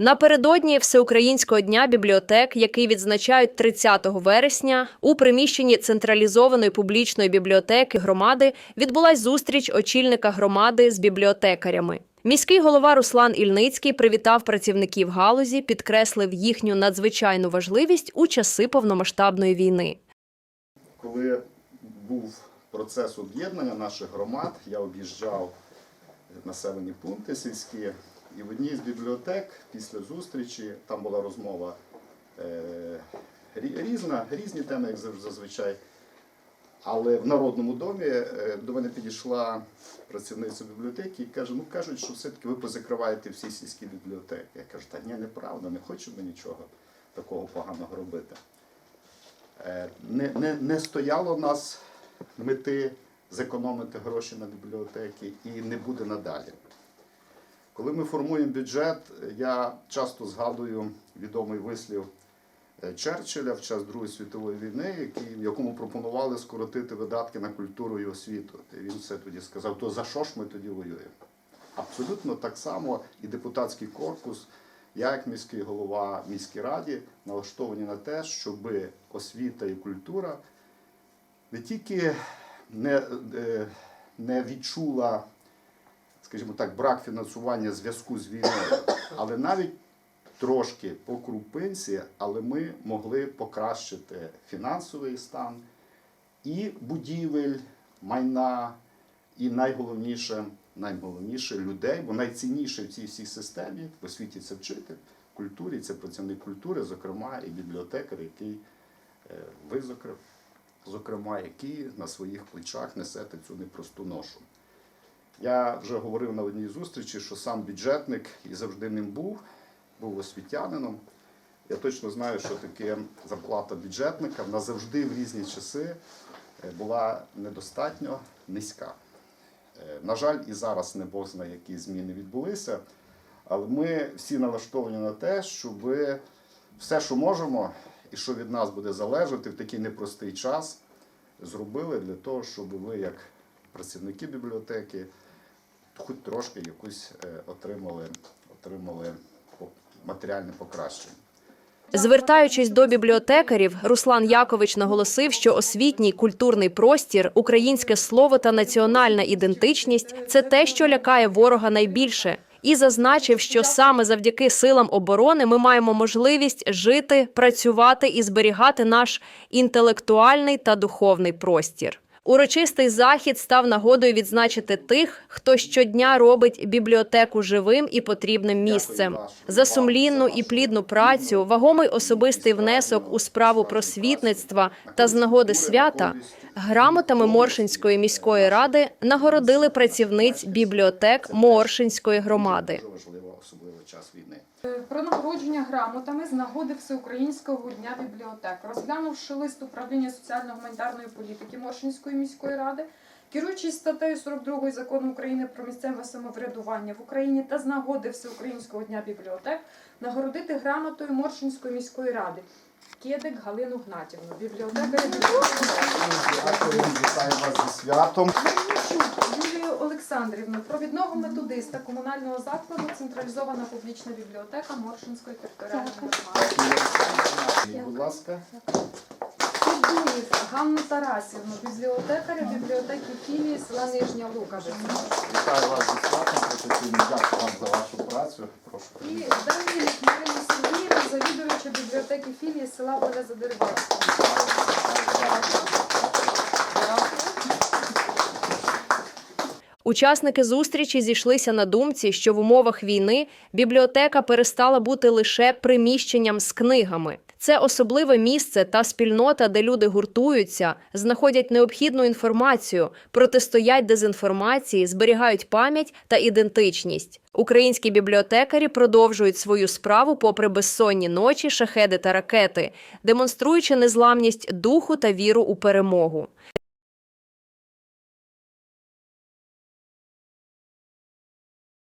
Напередодні Всеукраїнського дня бібліотек, який відзначають 30 вересня, у приміщенні централізованої публічної бібліотеки громади відбулась зустріч очільника громади з бібліотекарями. Міський голова Руслан Ільницький привітав працівників галузі, підкреслив їхню надзвичайну важливість у часи повномасштабної війни. Коли був процес об'єднання наших громад, я об'їжджав населені пункти сільські, і в одній з бібліотек після зустрічі там була розмова е, різна, різні теми, як зазвичай. Але в Народному домі е, до мене підійшла працівниця бібліотеки і каже: ну кажуть, що все-таки ви позакриваєте всі сільські бібліотеки. Я кажу, та ні, неправда, не хочемо нічого такого поганого робити. Е, не, не, не стояло нас мети зекономити гроші на бібліотеки і не буде надалі. Коли ми формуємо бюджет, я часто згадую відомий вислів е, Черчилля в час Другої світової війни, якому пропонували скоротити видатки на культуру і освіту. І він все тоді сказав: то за що ж ми тоді воюємо? Абсолютно так само і депутатський корпус, я як міський голова міській раді налаштовані на те, щоб освіта і культура не тільки не, е, не відчула, скажімо так, брак фінансування зв'язку з війною, але навіть трошки по крупинці, але ми могли покращити фінансовий стан і будівель, майна, і найголовніше, найголовніше людей, бо найцінніше в цій всій системі в освіті це вчитель, культурі це працівник культури, зокрема, і бібліотекар, який е, ви, зокрема, який на своїх плечах несете цю непросту ношу. Я вже говорив на одній зустрічі, що сам бюджетник і завжди ним був, був освітянином. Я точно знаю, що таке зарплата бюджетника вона завжди в різні часи е, була недостатньо низька. Е, На жаль, і зараз не Бог знає, які зміни відбулися, але ми всі налаштовані на те, щоб все, що можемо, і що від нас буде залежати в такий непростий час, зробили для того, щоб ви, як працівники бібліотеки, хоч трошки якусь е, отримали, отримали матеріальне покращення. Звертаючись до бібліотекарів, Руслан Якович наголосив, що освітній культурний простір, українське слово та національна ідентичність це те, що лякає ворога найбільше. І зазначив, що саме завдяки силам оборони ми маємо можливість жити, працювати і зберігати наш інтелектуальний та духовний простір. Урочистий захід став нагодою відзначити тих, хто щодня робить бібліотеку живим і потрібним місцем. За сумлінну і плідну працю, вагомий особистий внесок у справу просвітництва та з нагоди свята грамотами Моршинської міської ради нагородили працівниць бібліотек Моршинської громади. Особливо час війни. Про нагородження грамотами з нагоди Всеукраїнського дня бібліотек, розглянувши лист управління соціально-гуманітарної політики Моршинської міської ради, керуючись статтею 42 закону України про місцеве самоврядування в Україні та з нагоди Всеукраїнського дня бібліотек нагородити грамотою Моршинської міської ради. Кедик Галину Гнатівну, бібліотекаря вітаю вас зі святом. Олександрівну, провідного методиста комунального закладу Централізована публічна бібліотека Моршинської територіальної громади. Будь ласка. Ганну Тарасівну, бібліотекаря бібліотеки філії села Нижня Луковиця. Вітаю вас зі святом професійно. Дякую вам за вашу працю. Прошу. І Данилік Марина Сергіївна, завідувача бібліотеки філії села Береза Дерибацька. Учасники зустрічі зійшлися на думці, що в умовах війни бібліотека перестала бути лише приміщенням з книгами. Це особливе місце та спільнота, де люди гуртуються, знаходять необхідну інформацію, протистоять дезінформації, зберігають пам'ять та ідентичність. Українські бібліотекарі продовжують свою справу попри безсонні ночі, шахеди та ракети, демонструючи незламність духу та віру у перемогу.